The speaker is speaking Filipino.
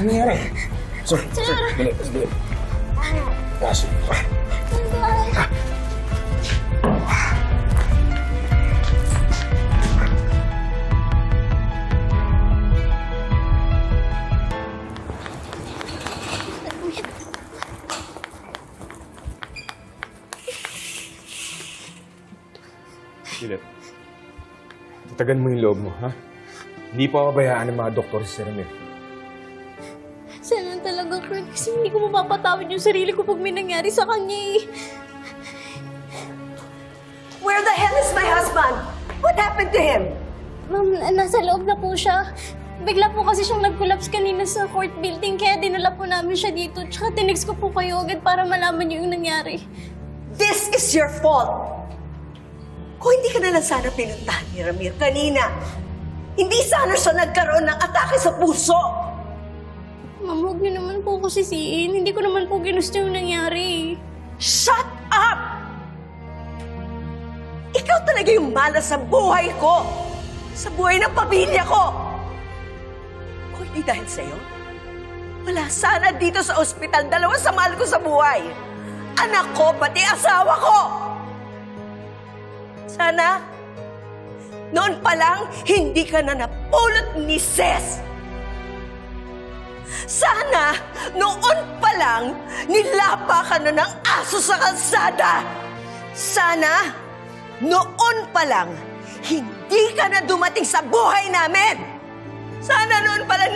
Ano nangyari? Sir, sir, dali, dali. Ah, sir. Philip, tatagan mo yung loob mo, ha? Hindi pa kabayaan ng mga doktor si talaga, Kurt. Kasi hindi ko mapapatawad yung sarili ko pag may nangyari sa kanya eh. Where the hell is my husband? What happened to him? Ma'am, nasa loob na po siya. Bigla po kasi siyang nag-collapse kanina sa court building kaya dinala po namin siya dito. Tsaka tinext ko po kayo agad para malaman niyo yung nangyari. This is your fault. Kung hindi ka na lang sana pinuntahan ni Ramir kanina, hindi sana siya nagkaroon ng atake sa puso. Ma'am, huwag niyo naman po ko sisiin. Hindi ko naman po ginusto yung nangyari. Shut up! Ikaw talaga yung malas sa buhay ko. Sa buhay ng pamilya ko. Kung hindi dahil sa'yo, wala sana dito sa ospital dalawa sa mahal ko sa buhay. Anak ko, pati asawa ko. Sana, noon pa lang, hindi ka na napulot ni Ses. Sana, noon pa lang, nilapa ka na ng aso sa kalsada. Sana, noon pa lang, hindi ka na dumating sa buhay namin. Sana noon pa lang